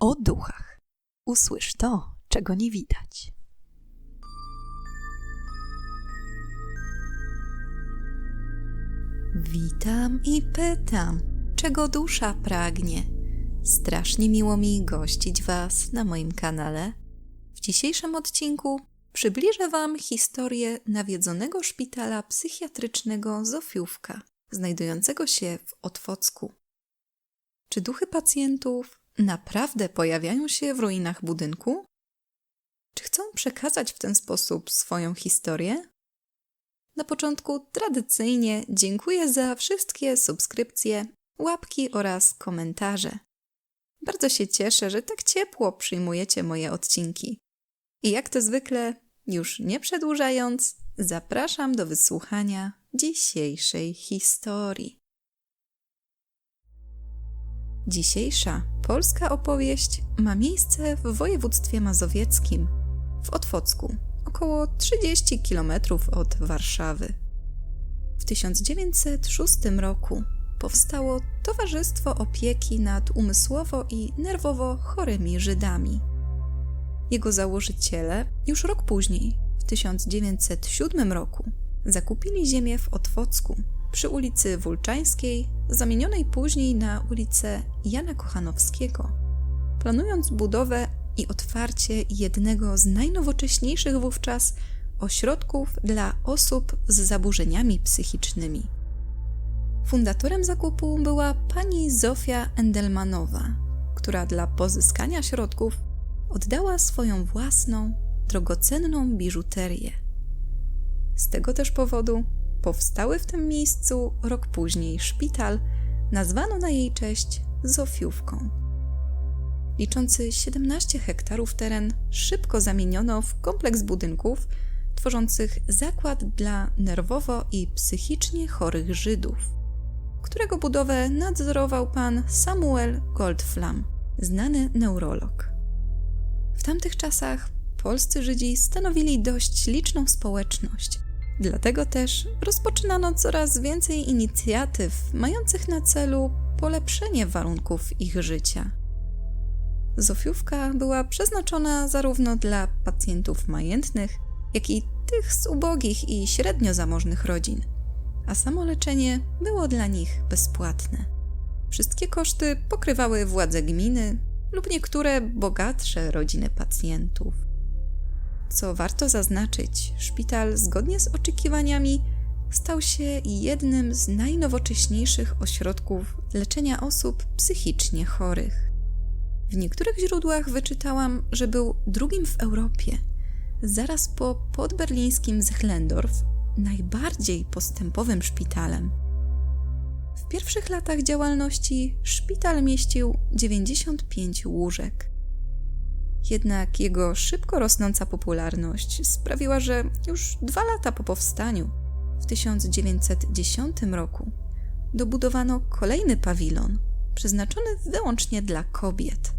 o duchach. Usłysz to, czego nie widać. Witam i pytam, czego dusza pragnie. Strasznie miło mi gościć Was na moim kanale. W dzisiejszym odcinku przybliżę Wam historię nawiedzonego szpitala psychiatrycznego Zofiówka, znajdującego się w Otwocku. Czy duchy pacjentów naprawdę pojawiają się w ruinach budynku? Czy chcą przekazać w ten sposób swoją historię? Na początku tradycyjnie dziękuję za wszystkie subskrypcje, łapki oraz komentarze. Bardzo się cieszę, że tak ciepło przyjmujecie moje odcinki. I jak to zwykle, już nie przedłużając, zapraszam do wysłuchania dzisiejszej historii. Dzisiejsza polska opowieść ma miejsce w województwie mazowieckim, w Otwocku, około 30 km od Warszawy. W 1906 roku powstało Towarzystwo Opieki nad Umysłowo i Nerwowo Chorymi Żydami. Jego założyciele już rok później, w 1907 roku, zakupili ziemię w Otwocku przy ulicy Wulczańskiej, zamienionej później na ulicę Jana Kochanowskiego, planując budowę i otwarcie jednego z najnowocześniejszych wówczas ośrodków dla osób z zaburzeniami psychicznymi. Fundatorem zakupu była pani Zofia Endelmanowa, która dla pozyskania środków oddała swoją własną, drogocenną biżuterię. Z tego też powodu powstały w tym miejscu rok później szpital, nazwano na jej cześć Zofiówką. Liczący 17 hektarów teren szybko zamieniono w kompleks budynków tworzących zakład dla nerwowo i psychicznie chorych Żydów, którego budowę nadzorował pan Samuel Goldflam, znany neurolog. W tamtych czasach polscy Żydzi stanowili dość liczną społeczność, Dlatego też rozpoczynano coraz więcej inicjatyw mających na celu polepszenie warunków ich życia. Zofiówka była przeznaczona zarówno dla pacjentów majętnych, jak i tych z ubogich i średnio zamożnych rodzin, a samo leczenie było dla nich bezpłatne. Wszystkie koszty pokrywały władze gminy lub niektóre bogatsze rodziny pacjentów. Co warto zaznaczyć, szpital zgodnie z oczekiwaniami stał się jednym z najnowocześniejszych ośrodków leczenia osób psychicznie chorych. W niektórych źródłach wyczytałam, że był drugim w Europie, zaraz po podberlińskim Zechlendorf, najbardziej postępowym szpitalem. W pierwszych latach działalności szpital mieścił 95 łóżek. Jednak jego szybko rosnąca popularność sprawiła, że już dwa lata po powstaniu, w 1910 roku, dobudowano kolejny pawilon przeznaczony wyłącznie dla kobiet.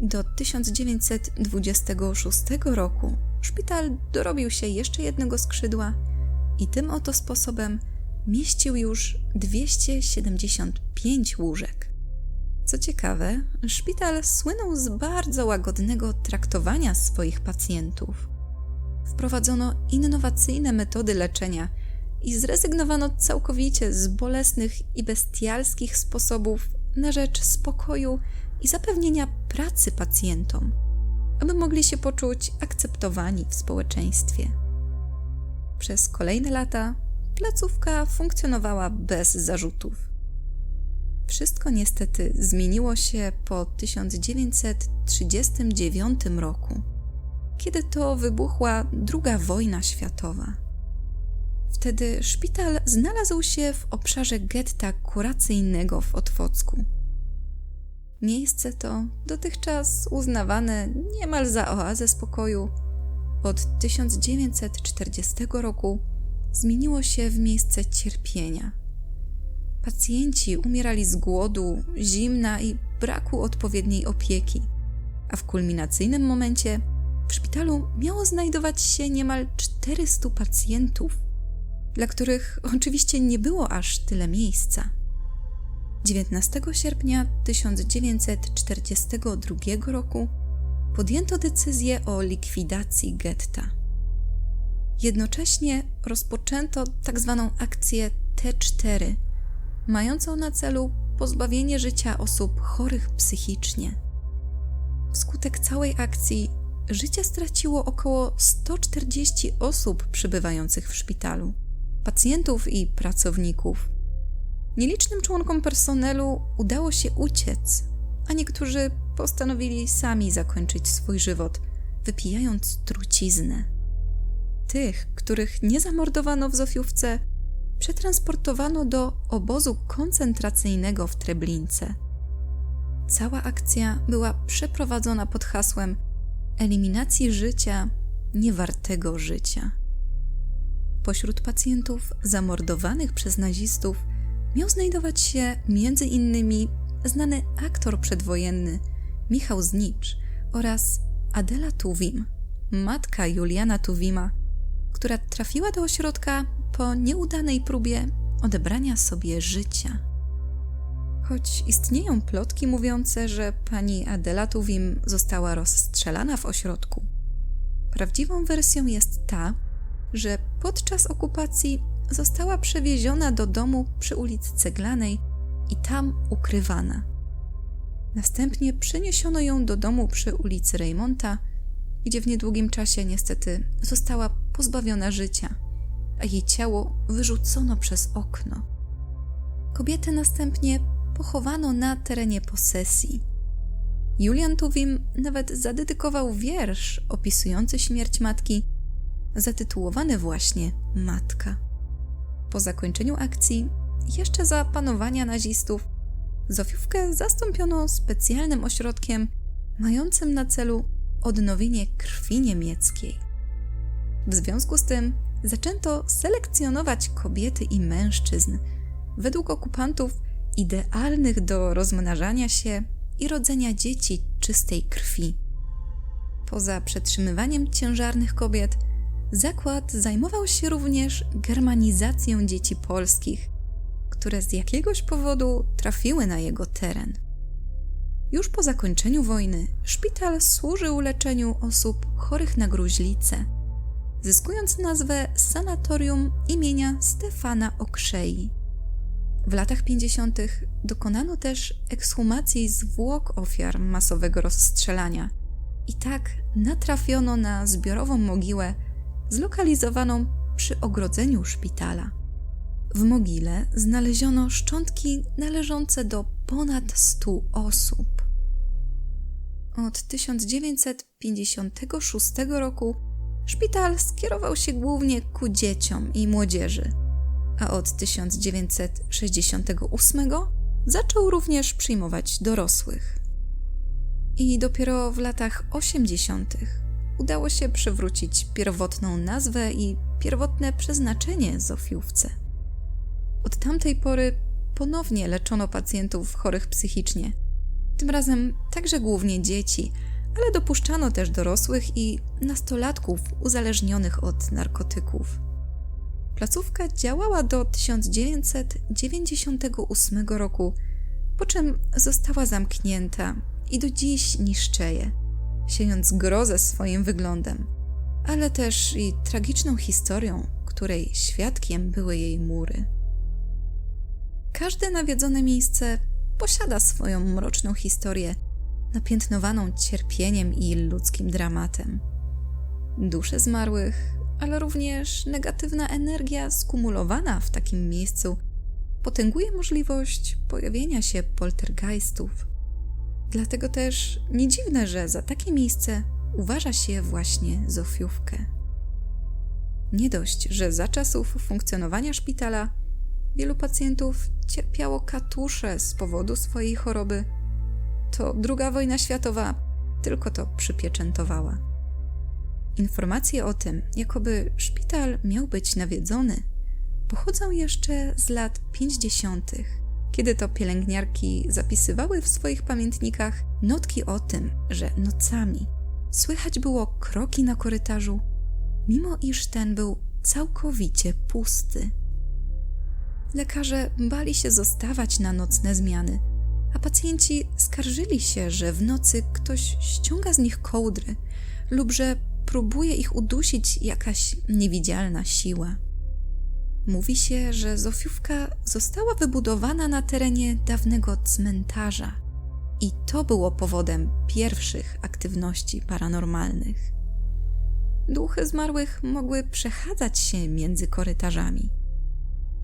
Do 1926 roku szpital dorobił się jeszcze jednego skrzydła i tym oto sposobem mieścił już 275 łóżek. Co ciekawe, szpital słynął z bardzo łagodnego traktowania swoich pacjentów. Wprowadzono innowacyjne metody leczenia i zrezygnowano całkowicie z bolesnych i bestialskich sposobów na rzecz spokoju i zapewnienia pracy pacjentom, aby mogli się poczuć akceptowani w społeczeństwie. Przez kolejne lata placówka funkcjonowała bez zarzutów. Wszystko niestety zmieniło się po 1939 roku, kiedy to wybuchła II wojna światowa. Wtedy szpital znalazł się w obszarze getta kuracyjnego w Otwocku. Miejsce to, dotychczas uznawane niemal za oazę spokoju, od 1940 roku zmieniło się w miejsce cierpienia – Pacjenci umierali z głodu, zimna i braku odpowiedniej opieki, a w kulminacyjnym momencie w szpitalu miało znajdować się niemal 400 pacjentów, dla których oczywiście nie było aż tyle miejsca. 19 sierpnia 1942 roku podjęto decyzję o likwidacji getta. Jednocześnie rozpoczęto tzw. Tak akcję T4, mającą na celu pozbawienie życia osób chorych psychicznie. Wskutek całej akcji życie straciło około 140 osób przybywających w szpitalu, pacjentów i pracowników. Nielicznym członkom personelu udało się uciec, a niektórzy postanowili sami zakończyć swój żywot, wypijając truciznę. Tych, których nie zamordowano w Zofiówce, przetransportowano do obozu koncentracyjnego w Treblince. Cała akcja była przeprowadzona pod hasłem eliminacji życia niewartego życia. Pośród pacjentów zamordowanych przez nazistów miał znajdować się innymi znany aktor przedwojenny Michał Znicz oraz Adela Tuwim, matka Juliana Tuwima, która trafiła do ośrodka po nieudanej próbie odebrania sobie życia. Choć istnieją plotki mówiące, że pani Adela Tuwim została rozstrzelana w ośrodku, prawdziwą wersją jest ta, że podczas okupacji została przewieziona do domu przy ulicy Ceglanej i tam ukrywana. Następnie przeniesiono ją do domu przy ulicy Reymonta, gdzie w niedługim czasie niestety została pozbawiona życia, a jej ciało wyrzucono przez okno. Kobietę następnie pochowano na terenie posesji. Julian Tuwim nawet zadedykował wiersz opisujący śmierć matki, zatytułowany właśnie Matka. Po zakończeniu akcji, jeszcze za panowania nazistów, Zofiówkę zastąpiono specjalnym ośrodkiem mającym na celu odnowienie krwi niemieckiej. W związku z tym zaczęto selekcjonować kobiety i mężczyzn według okupantów idealnych do rozmnażania się i rodzenia dzieci czystej krwi. Poza przetrzymywaniem ciężarnych kobiet, zakład zajmował się również germanizacją dzieci polskich, które z jakiegoś powodu trafiły na jego teren. Już po zakończeniu wojny szpital służył leczeniu osób chorych na gruźlicę, zyskując nazwę Sanatorium imienia Stefana Okrzei. W latach 50. dokonano też ekshumacji zwłok ofiar masowego rozstrzelania i tak natrafiono na zbiorową mogiłę zlokalizowaną przy ogrodzeniu szpitala. W mogile znaleziono szczątki należące do ponad 100 osób. Od 1956 roku szpital skierował się głównie ku dzieciom i młodzieży, a od 1968 zaczął również przyjmować dorosłych. I dopiero w latach 80. udało się przywrócić pierwotną nazwę i pierwotne przeznaczenie Zofiówce. Od tamtej pory ponownie leczono pacjentów chorych psychicznie. Tym razem także głównie dzieci, ale dopuszczano też dorosłych i nastolatków uzależnionych od narkotyków. Placówka działała do 1998 roku, po czym została zamknięta i do dziś niszczeje, siejąc grozę swoim wyglądem, ale też i tragiczną historią, której świadkiem były jej mury. Każde nawiedzone miejsce posiada swoją mroczną historię, napiętnowaną cierpieniem i ludzkim dramatem. Dusze zmarłych, ale również negatywna energia skumulowana w takim miejscu potęguje możliwość pojawienia się poltergeistów. Dlatego też nie dziwne, że za takie miejsce uważa się właśnie Zofiówkę. Nie dość, że za czasów funkcjonowania szpitala wielu pacjentów cierpiało katusze z powodu swojej choroby, to II wojna światowa tylko to przypieczętowała. Informacje o tym, jakoby szpital miał być nawiedzony, pochodzą jeszcze z lat 50., kiedy to pielęgniarki zapisywały w swoich pamiętnikach notki o tym, że nocami słychać było kroki na korytarzu, mimo iż ten był całkowicie pusty. lekarze bali się zostawać na nocne zmiany, a pacjenci skarżyli się, że w nocy ktoś ściąga z nich kołdry lub że próbuje ich udusić jakaś niewidzialna siła. Mówi się, że Zofiówka została wybudowana na terenie dawnego cmentarza i to było powodem pierwszych aktywności paranormalnych. Duchy zmarłych mogły przechadzać się między korytarzami.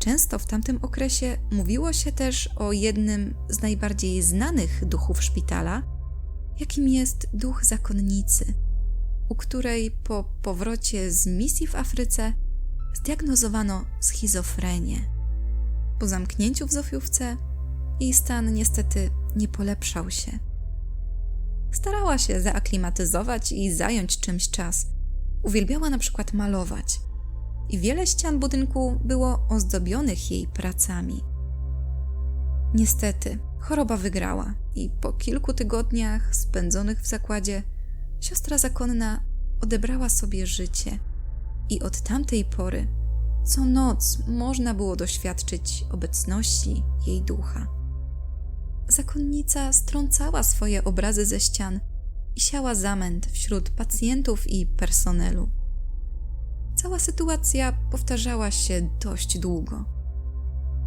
Często w tamtym okresie mówiło się też o jednym z najbardziej znanych duchów szpitala, jakim jest duch zakonnicy, u której po powrocie z misji w Afryce zdiagnozowano schizofrenię. Po zamknięciu w Zofiówce jej stan niestety nie polepszał się. Starała się zaaklimatyzować i zająć czymś czas. Uwielbiała na przykład malować i wiele ścian budynku było ozdobionych jej pracami. Niestety, choroba wygrała i po kilku tygodniach spędzonych w zakładzie siostra zakonna odebrała sobie życie – i od tamtej pory co noc można było doświadczyć obecności jej ducha. Zakonnica strącała swoje obrazy ze ścian i siała zamęt wśród pacjentów i personelu. Cała sytuacja powtarzała się dość długo.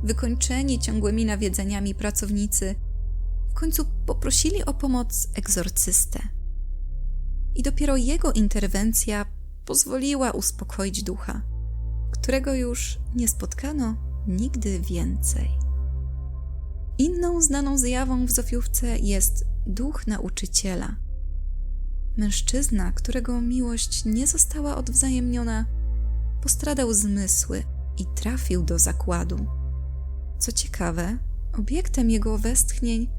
Wykończeni ciągłymi nawiedzeniami pracownicy w końcu poprosili o pomoc egzorcystę. I dopiero jego interwencja pozwoliła uspokoić ducha, którego już nie spotkano nigdy więcej. Inną znaną zjawą w Zofiówce jest duch nauczyciela. Mężczyzna, którego miłość nie została odwzajemniona, postradał zmysły i trafił do zakładu. Co ciekawe, obiektem jego westchnień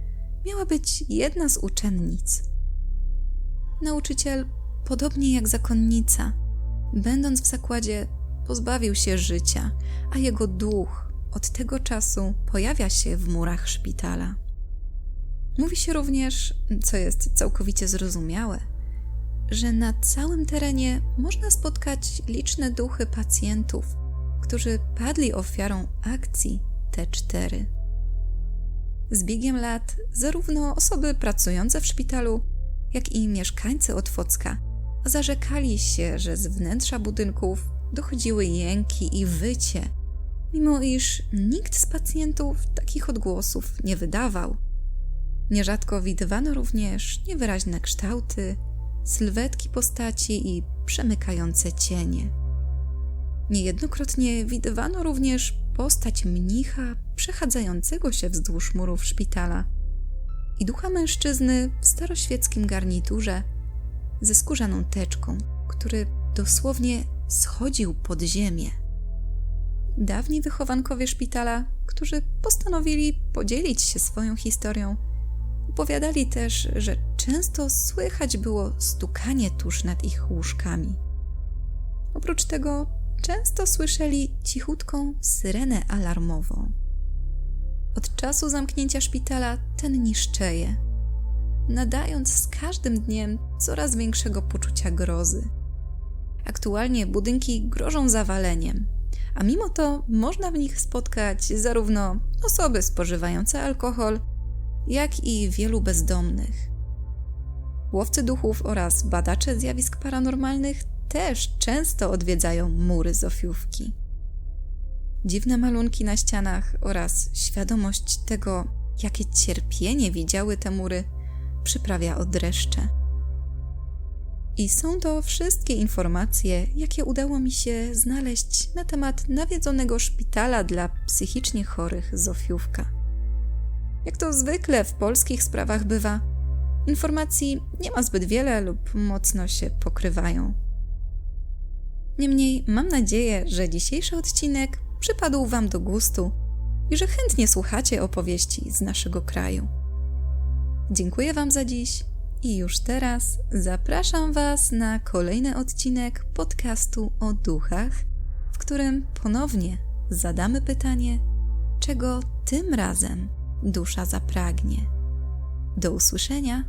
miała być jedna z uczennic. Nauczyciel podobnie jak zakonnica, będąc w zakładzie, pozbawił się życia, a jego duch od tego czasu pojawia się w murach szpitala. Mówi się również, co jest całkowicie zrozumiałe, że na całym terenie można spotkać liczne duchy pacjentów, którzy padli ofiarą akcji T4. Z biegiem lat zarówno osoby pracujące w szpitalu, jak i mieszkańcy Otwocka zarzekali się, że z wnętrza budynków dochodziły jęki i wycie, mimo iż nikt z pacjentów takich odgłosów nie wydawał. Nierzadko widywano również niewyraźne kształty, sylwetki postaci i przemykające cienie. Niejednokrotnie widywano również postać mnicha przechadzającego się wzdłuż murów szpitala i ducha mężczyzny w staroświeckim garniturze ze skórzaną teczką, który dosłownie schodził pod ziemię. Dawni wychowankowie szpitala, którzy postanowili podzielić się swoją historią, opowiadali też, że często słychać było stukanie tuż nad ich łóżkami. Oprócz tego często słyszeli cichutką syrenę alarmową. Od czasu zamknięcia szpitala ten niszczeje, nadając z każdym dniem coraz większego poczucia grozy. Aktualnie budynki grożą zawaleniem, a mimo to można w nich spotkać zarówno osoby spożywające alkohol, jak i wielu bezdomnych. Łowcy duchów oraz badacze zjawisk paranormalnych też często odwiedzają mury Zofiówki. Dziwne malunki na ścianach oraz świadomość tego, jakie cierpienie widziały te mury, przyprawia dreszcze. I są to wszystkie informacje, jakie udało mi się znaleźć na temat nawiedzonego szpitala dla psychicznie chorych Zofiówka. Jak to zwykle w polskich sprawach bywa, informacji nie ma zbyt wiele lub mocno się pokrywają. Niemniej mam nadzieję, że dzisiejszy odcinek przypadł Wam do gustu i że chętnie słuchacie opowieści z naszego kraju. Dziękuję Wam za dziś i już teraz zapraszam Was na kolejny odcinek podcastu o duchach, w którym ponownie zadamy pytanie, czego tym razem dusza zapragnie. Do usłyszenia